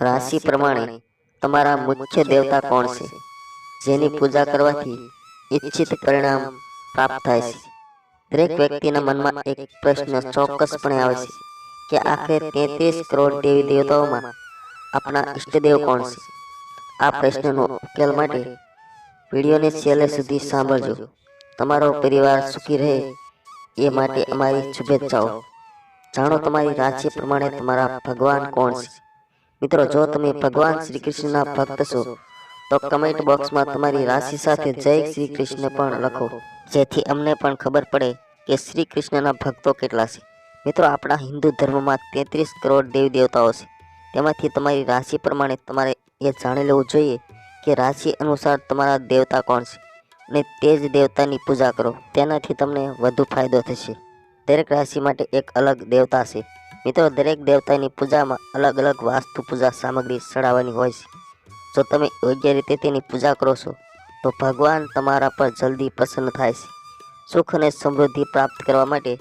રાશિ પ્રમાણે તમારા મુખ્ય દેવતા કોણ છે? જેની પૂજા કરવાથી ઈચ્છિત પરિણામ પ્રાપ્ત થાય છે. દરેક વ્યક્તિના મનમાં એક પ્રશ્ન ચોક્કસપણે આવે છે કે આખરે તેત્રીસ કરોડ દેવી દેવતાઓમાં આપણા ઈષ્ટદેવ કોણ છે? આ પ્રશ્નનો ઉકેલ માટે વિડીયોને છેલ્લે સુધી સાંભળજો. તમારો પરિવાર સુખી રહે. એ માટે અમારી શુભેચ્છાઓ. જાણો તમારી રાશિ પ્રમાણે તમારા ભગવાન કોણ છે? મિત્રો જો તમે ભગવાન શ્રી કૃષ્ણના ભક્ત છો તો કમેન્ટ બોક્સમાં તમારી રાશિ સાથે જય શ્રી કૃષ્ણ પણ લખો. જેથી અમને પણ ખબર પડે કે શ્રી કૃષ્ણના ભક્તો કેટલા છે. મિત્રો આપણા હિન્દુ ધર્મમાં તેત્રીસ કરોડ દેવી દેવતાઓ છે. તેમાંથી તમારી રાશિ પ્રમાણે તમારે એ જાણી લેવું જોઈએ કે રાશિ અનુસાર તમારા દેવતા કોણ છે. અને તે જ દેવતાની પૂજા કરો. તેનાથી તમને વધુ ફાયદો થશે. દરેક રાશિ માટે એક અલગ દેવતા છે. મિત્રો, દરેક દેવતાની પૂજામાં અલગ અલગ વાસ્તુ પૂજા સામગ્રી ચડાવવાની હોય છે. જો તમે યોગ્ય રીતે તેની પૂજા કરો છો, તો ભગવાન તમારા પર જલ્દી પ્રસન્ન થાય છે. સુખ અને સમૃદ્ધિ પ્રાપ્ત કરવા માટે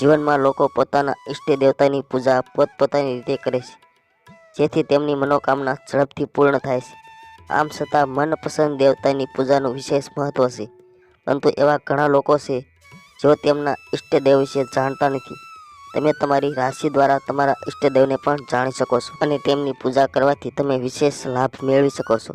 જીવનમાં લોકો પોતાના ઈષ્ટ દેવતાની પૂજા પોતપોતાની રીતે કરે છે, જેથી તેમની મનોકામના ઝડપથી પૂર્ણ થાય છે. આમ છતાં મનપસંદ દેવતાની પૂજાનું વિશેષ મહત્વ છે, પરંતુ એવા ઘણા લોકો છે, જેઓ તેમના ઈષ્ટદેવ વિશે જાણતા નથી. તમે તમારી રાશિ દ્વારા તમારા ઈષ્ટદેવને પણ જાણી શકો છો અને તેમની પૂજા કરવાથી તમે વિશેષ લાભ મેળવી શકો છો.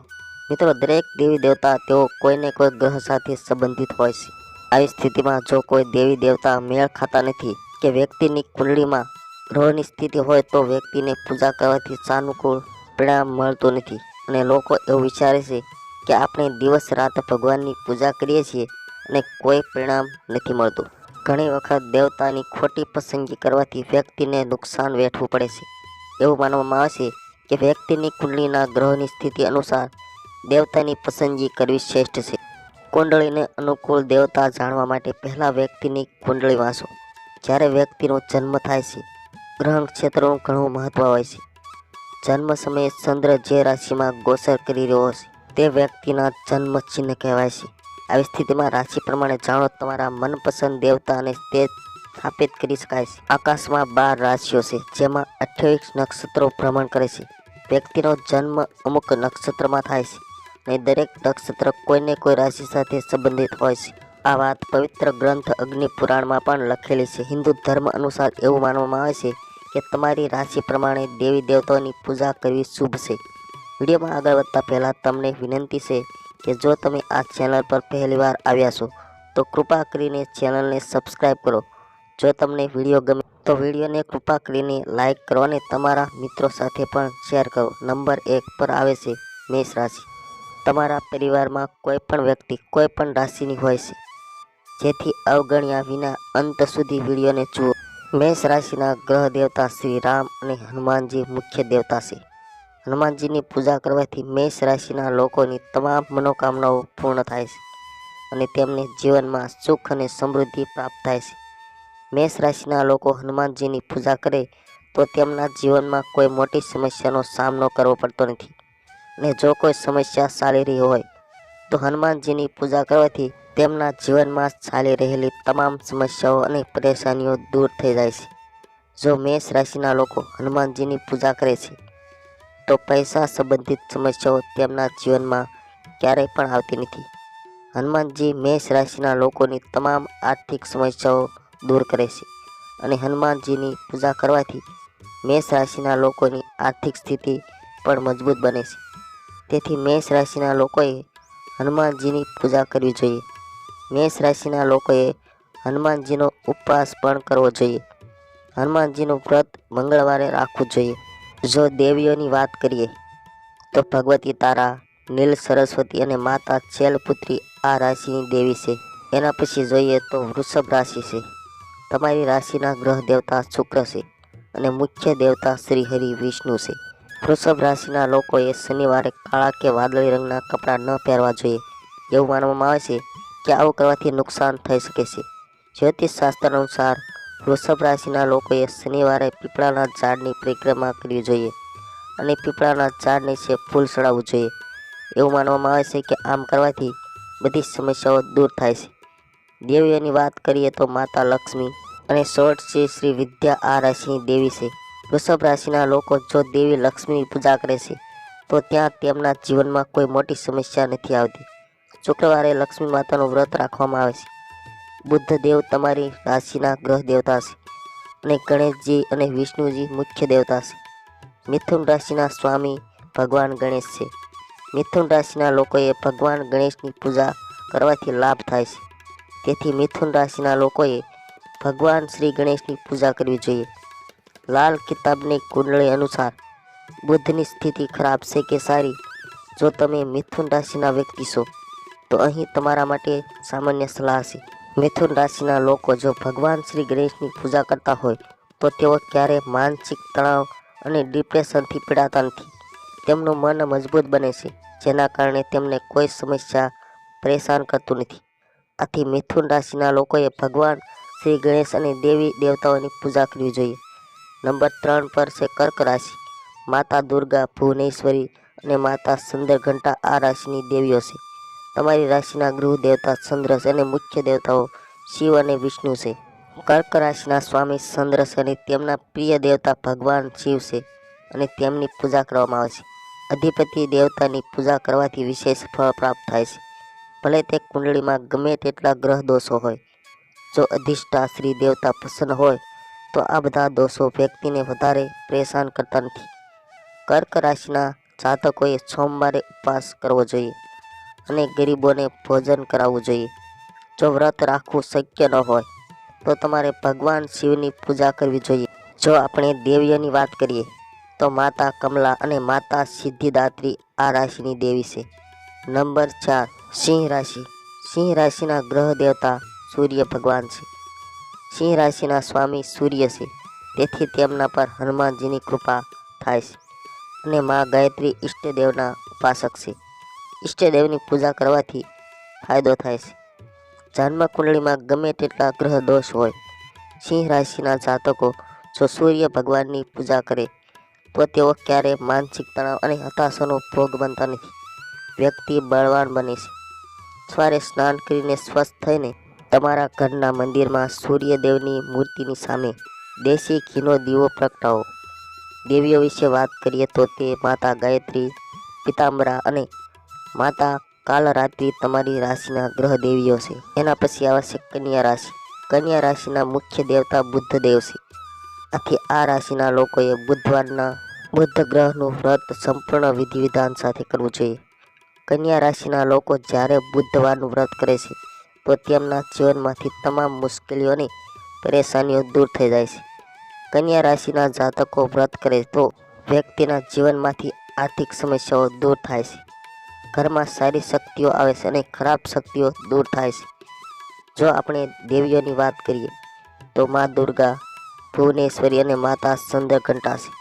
મિત્રો, દરેક દેવી દેવતા તેઓ કોઈને કોઈ ગ્રહ સાથે સંબંધિત હોય છે. આવી સ્થિતિમાં જો કોઈ દેવી દેવતા મેળ ખાતા નથી કે વ્યક્તિની કુંડળીમાં ગ્રહોની સ્થિતિ હોય તો વ્યક્તિને પૂજા કરવાથી સાનુકૂળ પરિણામ મળતું નથી અને લોકો એવું વિચારે છે કે આપણે દિવસ રાત ભગવાનની પૂજા કરીએ છીએ અને કોઈ પરિણામ નથી મળતું. ઘણી વખત દેવતાની ખોટી પસંદગી કરવાથી વ્યક્તિને નુકસાન વેઠવું પડે છે. એવું માનવામાં આવે છે કે વ્યક્તિની કુંડળીના ગ્રહોની સ્થિતિ અનુસાર દેવતાની પસંદગી કરવી શ્રેષ્ઠ છે. કુંડળીને અનુકૂળ દેવતા જાણવા માટે પહેલાં વ્યક્તિની કુંડળી વાંચો. જ્યારે વ્યક્તિનો જન્મ થાય છે, ગ્રહણ ક્ષેત્રનું ઘણું મહત્વ હોય છે. જન્મ સમયે ચંદ્ર જે રાશિમાં ગોચર કરી રહ્યો છે, તે વ્યક્તિના જન્મ ચિહ્ન કહેવાય છે. આવી સ્થિતિમાં રાશિ પ્રમાણે જાણો તમારા મનપસંદ દેવતા અને તે સ્થાપિત કરી શકાય છે. આકાશમાં બાર રાશિઓ છે, જેમાં અઠ્યાવીસ નક્ષત્રો ભ્રમણ કરે છે. વ્યક્તિનો જન્મ અમુક નક્ષત્રમાં થાય છે અને દરેક નક્ષત્ર કોઈને કોઈ રાશિ સાથે સંબંધિત હોય છે. આ વાત પવિત્ર ગ્રંથ અગ્નિ પુરાણમાં પણ લખેલી છે. હિન્દુ ધર્મ અનુસાર એવું માનવામાં આવે છે કે તમારી રાશિ પ્રમાણે દેવી દેવતાઓની પૂજા કરવી શુભ છે. વિડીયોમાં આગળ વધતા પહેલાં તમને વિનંતી છે કે જો તમે આ ચેનલ પર પહેલીવાર આવ્યા છો, તો કૃપા કરીને ચેનલને સબસ્ક્રાઈબ કરો. જો તમને વીડિયો ગમે, તો વિડીયોને કૃપા કરીને લાઇક કરો અને તમારા મિત્રો સાથે પણ શેર કરો. નંબર એક પર આવે છે મેષ રાશિ. તમારા પરિવારમાં કોઈ પણ વ્યક્તિ કોઈ પણ રાશિની હોય છે, જેથી અવગણ્યા વિના અંત સુધી વિડીયોને જુઓ. મેષ રાશિના ગ્રહ દેવતા શ્રી રામ અને હનુમાનજી મુખ્ય દેવતા છે. હનુમાનજીની પૂજા કરવાથી મેષ રાશિના લોકોની તમામ મનોકામનાઓ પૂર્ણ થાય છે અને તેમને જીવનમાં સુખ અને સમૃદ્ધિ પ્રાપ્ત થાય છે. મેષ રાશિના લોકો હનુમાનજીની પૂજા કરે તો તેમના જીવનમાં કોઈ મોટી સમસ્યાનો સામનો કરવો પડતો નથી અને જો કોઈ સમસ્યા ચાલી રહી હોય તો હનુમાનજીની પૂજા કરવાથી તેમના જીવનમાં ચાલી રહેલી તમામ સમસ્યાઓ અને પરેશાનીઓ દૂર થઈ જાય છે. જો મેષ રાશિના લોકો હનુમાનજીની પૂજા કરે છે તો પૈસા સંબંધિત સમસ્યાઓ તેમના જીવનમાં ક્યારેય પણ આવતી નથી. હનુમાનજી મેષ રાશિના લોકોની તમામ આર્થિક સમસ્યાઓ દૂર કરે છે અને હનુમાનજીની પૂજા કરવાથી મેષ રાશિના લોકોની આર્થિક સ્થિતિ પણ મજબૂત બને છે. તેથી મેષ રાશિના લોકોએ હનુમાનજીની પૂજા કરવી જોઈએ. મેષ રાશિના લોકોએ હનુમાનજીનો ઉપવાસ પણ કરવો જોઈએ. હનુમાનજીનું વ્રત મંગળવારે રાખવું જોઈએ. જો દેવીઓની વાત કરીએ, તો ભગવતી તારા, નીલ સરસ્વતી અને માતા ચેલપુત્રી આ રાશિની દેવી છે. એના પછી જોઈએ તો વૃષભ રાશિ છે. તમારી રાશિના ગ્રહ દેવતા શુક્ર છે અને મુખ્ય દેવતા શ્રી હરિ વિષ્ણુ છે. વૃષભ રાશિના લોકોએ શનિવારે કાળા કે વાદળી રંગના કપડાં ન પહેરવા જોઈએ. એવું માનવામાં આવે છે કે આવું કરવાથી નુકસાન થઈ શકે છે. જ્યોતિષ શાસ્ત્ર અનુસાર વૃષભ રાશિના લોકોએ શનિવારે પીપળાના ઝાડની પરિક્રમા કરવી જોઈએ અને પીપળાના ઝાડ નીચે ફૂલ ચડાવવું જોઈએ. એવું માનવામાં આવે છે કે આમ કરવાથી બધી સમસ્યાઓ દૂર થાય છે. દેવીઓની વાત કરીએ તો માતા લક્ષ્મી અને સોળ છે શ્રી વિદ્યા આ રાશિની દેવી છે. વૃષભ રાશિના લોકો જો દેવી લક્ષ્મીની પૂજા કરે છે, તો ત્યાં તેમના જીવનમાં કોઈ મોટી સમસ્યા નથી આવતી. શુક્રવારે લક્ષ્મી માતાનું વ્રત રાખવામાં આવે છે. બુદ્ધ દેવ તમારી રાશિના ગ્રહ દેવતા છે અને ગણેશજી અને વિષ્ણુજી મુખ્ય દેવતા છે મિથુન રાશિના સ્વામી ભગવાન ગણેશ છે. મિથુન રાશિના લોકોએ ભગવાન ગણેશની પૂજા કરવાથી લાભ થાય છે. તેથી મિથુન રાશિના લોકોએ ભગવાન શ્રી ગણેશની પૂજા કરવી જોઈએ. લાલ કિતાબની કુંડળી અનુસાર બુદ્ધની સ્થિતિ ખરાબ છે કે સારી? જો તમે મિથુન રાશિના વ્યક્તિ છો, તો અહીં તમારા માટે સામાન્ય સલાહ છે. મિથુન રાશિના લોકો જો ભગવાન શ્રી ગણેશની પૂજા કરતા હોય, તો તેઓ ક્યારેય માનસિક તણાવ અને ડિપ્રેશનથી પીડાતા નથી. તેમનું મન મજબૂત બને છે, જેના કારણે તેમને કોઈ સમસ્યા પરેશાન કરતું નથી. આથી મિથુન રાશિના લોકોએ ભગવાન શ્રી ગણેશ અને દેવી દેવતાઓની પૂજા કરવી જોઈએ. નંબર ત્રણ પર છે કર્ક રાશિ. માતા દુર્ગા, ભુવનેશ્વરી અને માતા સુંદરઘંટા આ રાશિની દેવીઓ છે. તમારી રાશિના ગૃહ દેવતા ચંદ્ર અને મુખ્ય દેવતાઓ શિવ અને વિષ્ણુ છે. કર્ક રાશિના સ્વામી ચંદ્ર અને તેમના પ્રિય દેવતા ભગવાન શિવ છે અને તેમની પૂજા કરવામાં આવે છે. અધિપતિ દેવતાની પૂજા કરવાથી વિશેષ ફળ પ્રાપ્ત થાય છે. ભલે તે કુંડળીમાં ગમે તેટલા ગ્રહ દોષો હોય. જો અધિષ્ઠાશ્રી દેવતા પ્રસન્ન હોય, તો આ બધા દોષો વ્યક્તિને વધારે પરેશાન કરતા નથી. કર્ક રાશિના જાતકોએ સોમવારે ઉપવાસ કરવો જોઈએ. અને ગરીબોને ભોજન કરાવવું જોઈએ. જો વ્રત રાખવું શક્ય ન હોય, તો તમારે ભગવાન શિવની પૂજા કરવી જોઈએ. જો આપણે દેવીઓની વાત કરીએ, તો માતા કમલા અને માતા સિદ્ધિદાત્રી આ રાશિની દેવી છે. નંબર ચાર, સિંહ રાશિ. સિંહ રાશિના ગ્રહ દેવતા સૂર્ય ભગવાન છે. સિંહ રાશિના સ્વામી સૂર્ય છે. તેથી તેમના પર હનુમાનજીની કૃપા થાય છે અને મા ગાયત્રી ઈષ્ટદેવના ઉપાસક છે. ઈષ્ટદેવની પૂજા કરવાથી ફાયદો થાય છે. જન્મ કુંડળીમાં ગમે તેટલા ગ્રહ દોષ હોય, સિંહ રાશિના જાતકો જો સૂર્ય ભગવાનની પૂજા કરે, તો તેઓ ક્યારેય માનસિક તણાવ અને હતાશાનો ભોગ બનતા નથી. વ્યક્તિ બળવાન બને છે. સવારે સ્નાન કરીને સ્વસ્થ થઈને તમારા ઘરના મંદિરમાં સૂર્યદેવની મૂર્તિની સામે દેશી ઘીનો દીવો પ્રગટાવો. દેવીઓ વિશે વાત કરીએ તો તે માતા ગાયત્રી, પિતાંબરા અને માતા, કાલ રાત્રિ તમારી રાશિના ગ્રહ દેવીઓ છે. એના પછી આવશે કન્યા રાશિ. કન્યા રાશિના મુખ્ય દેવતા બુદ્ધ દેવ છે. આથી આ રાશિના લોકોએ બુધવારના બુદ્ધ ગ્રહનું વ્રત સંપૂર્ણ વિધિ વિધાન સાથે કરવું જોઈએ. કન્યા રાશિના લોકો જ્યારે બુધવારનું વ્રત કરે છે, તો તેમના જીવનમાંથી તમામ મુશ્કેલીઓની, પરેશાનીઓ દૂર થઈ જાય છે. કન્યા રાશિના જાતકો વ્રત કરે તો વ્યક્તિના જીવનમાંથી આર્થિક સમસ્યાઓ દૂર થાય છે. ઘરમાં સારી શક્તિઓ આવે છે અને ખરાબ શક્તિઓ દૂર થાય છે. જો આપણે દેવીઓની વાત કરીએ, તો મા દુર્ગા, ભુવનેશ્વરી અને માતા ચંદ્રઘંટા છે.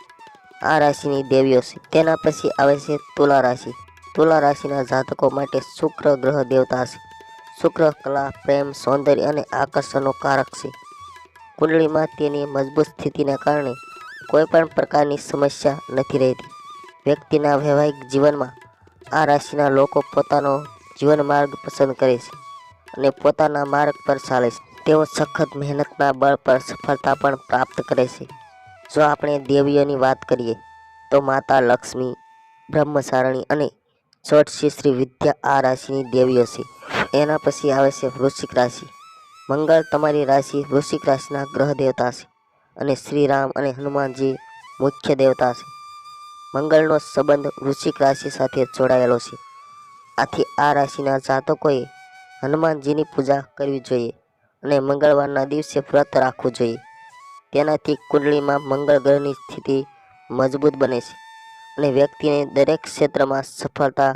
આ રાશિની દેવીઓ છે. તેના પછી આવે છે તુલા રાશિ. તુલા રાશિના જાતકો માટે શુક્ર ગ્રહ દેવતા છે. શુક્ર કલા, પ્રેમ, સૌંદર્ય અને આકર્ષણનો કારક છે. કુંડળીમાં તેની મજબૂત સ્થિતિના કારણે કોઈપણ પ્રકારની સમસ્યા નથી રહેતી. વ્યક્તિના વૈવાહિક જીવનમાં આ રાશિના લોકો પોતાનો જીવન માર્ગ પસંદ કરે છે અને પોતાના માર્ગ પર ચાલે છે. તેઓ સખત મહેનતના બળ પર સફળતા પણ પ્રાપ્ત કરે છે. જો આપણે દેવીઓની વાત કરીએ, તો માતા લક્ષ્મી બ્રહ્મસારણી અને ચોટસી શ્રી વિદ્યા આ રાશિની દેવીઓ છે. એના પછી આવે છે વૃશ્ચિક રાશિ. મંગળ તમારી રાશિ વૃશ્ચિક રાશિના ગ્રહ દેવતા છે અને શ્રીરામ અને હનુમાનજી મુખ્ય દેવતા છે. મંગળનો સંબંધ વૃશ્ચિક રાશિ સાથે જોડાયેલો છે. આથી આ રાશિના જાતકોએ હનુમાનજીની પૂજા કરવી જોઈએ અને મંગળવારના દિવસે વ્રત રાખવું જોઈએ. તેનાથી કુંડળીમાં મંગળ ગ્રહની સ્થિતિ મજબૂત બને છે અને વ્યક્તિને દરેક ક્ષેત્રમાં સફળતા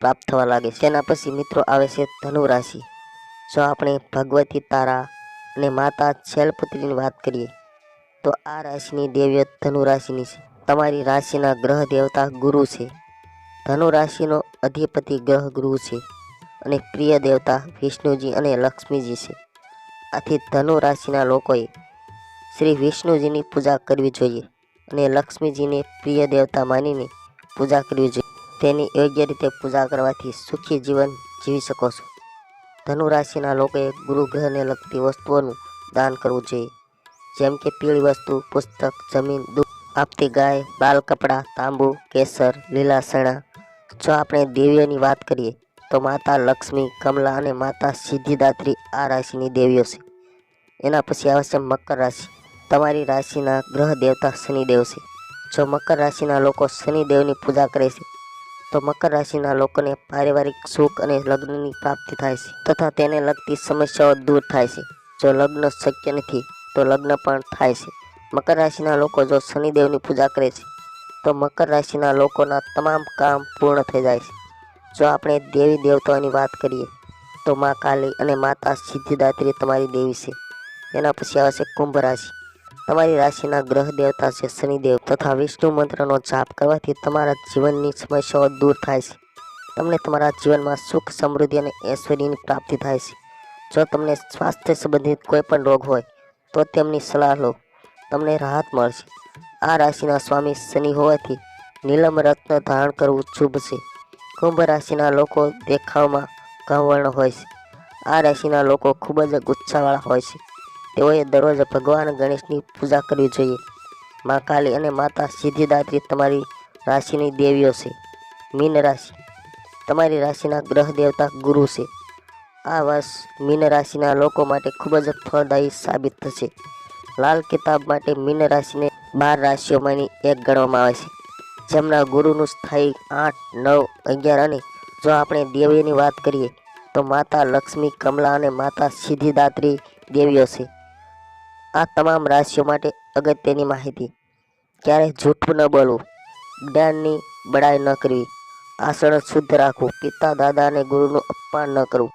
પ્રાપ્ત થવા લાગે છે. તેના પછી મિત્રો આવે છે ધનુ રાશિ. જો આપણે ભગવતી તારા અને માતા શૈલપુત્રીની વાત કરીએ, તો આ રાશિની દેવીઓ ધનુ રાશિની છે. તમારી રાશિના ગ્રહ દેવતા ગુરુ છે. ધનુ રાશિનો અધિપતિ ગ્રહ ગુરુ છે અને પ્રિય દેવતા વિષ્ણુજી અને લક્ષ્મીજી છે. આથી ધનુ રાશિના લોકોએ શ્રી વિષ્ણુજીની પૂજા કરવી જોઈએ અને લક્ષ્મીજીને પ્રિય દેવતા માનીને પૂજા કરવી જોઈએ. તેની યોગ્ય રીતે પૂજા કરવાથી સુખી જીવન જીવી શકો છો. ધનુ રાશિના લોકોએ ગુરુ ગ્રહને લગતી વસ્તુઓનું દાન કરવું જોઈએ. જેમ કે પીળી વસ્તુ, પુસ્તક, જમીન, દૂધ આપતી ગાય, બાલ કપડાં, તાંબુ, કેસર, લીલા સણા. જો આપણે દેવીઓની વાત કરીએ, તો માતા લક્ષ્મી, કમલા અને માતા સિદ્ધિદાત્રી આ રાશિની દેવીઓ છે. એના પછી આવે છે મકર રાશિ. તમારી રાશિના ગ્રહ દેવતા શનિદેવ છે. જો મકર રાશિના લોકો શનિદેવની પૂજા કરે છે, તો મકર રાશિના લોકોને પારિવારિક સુખ અને લગ્નની પ્રાપ્તિ થાય છે, તથા તેને લગતી સમસ્યાઓ દૂર થાય છે. જો લગ્ન શક્ય નથી, તો લગ્ન પણ થાય છે. મકર રાશિના લોકો જો શનિદેવની પૂજા કરે છે, તો મકર રાશિના લોકોના તમામ કામ પૂર્ણ થઈ જાય છે. જો આપણે દેવી દેવતાઓની વાત કરીએ, તો મા કાલી અને માતા સિદ્ધિદાત્રી તમારી દેવી છે. એના પછી આવે છે કુંભ રાશિ. તમારી રાશિના ગ્રહ દેવતા છે શનિદેવ તથા વિષ્ણુ મંત્રનો જાપ કરવાથી તમારા જીવનની સમસ્યાઓ દૂર થાય છે. તમને તમારા જીવનમાં સુખ, સમૃદ્ધિ અને ઐશ્વર્યની પ્રાપ્તિ થાય છે. જો તમને સ્વાસ્થ્ય સંબંધિત કોઈ પણ રોગ હોય, તો તેમની સલાહ લો. તમને રાહત મળશે. આ રાશિના સ્વામી શનિ હોવાથી નીલમ રત્ન ધારણ કરવું શુભ છે. કુંભ રાશિના લોકો દેખાવમાં ઘવર્ણ હોય છે. આ રાશિના લોકો ખૂબ જ ગુસ્સાવાળા હોય છે. તેઓએ દરરોજ ભગવાન ગણેશની પૂજા કરવી જોઈએ. મા કાલી અને માતા સિદ્ધિદાત્રી તમારી રાશિની દેવીઓ છે. મીન રાશિ. તમારી રાશિના ગ્રહ દેવતા ગુરુ છે. આ વર્ષ મીન રાશિના લોકો માટે ખૂબ જ ફળદાયી સાબિત થશે. લાલ કિતાબ માટે મીન રાશિને બાર રાશિઓમાંની એક ગણવામાં આવે છે. જેમના ગુરુનું સ્થાયી આઠ, નવ, અગિયાર અને જો આપણે દેવીની વાત કરીએ, તો માતા લક્ષ્મી, કમલા અને માતા સિદ્ધિદાત્રી દેવીઓ છે. આ તમામ રાશિઓ માટે અગત્યની માહિતી. ક્યારેય જૂઠું ન બોલવું, જ્ઞાનની બડાઈ ન કરવી આસણ શુદ્ધ રાખવું, પિતા, દાદા અને ગુરુનું અપમાન ન કરવું.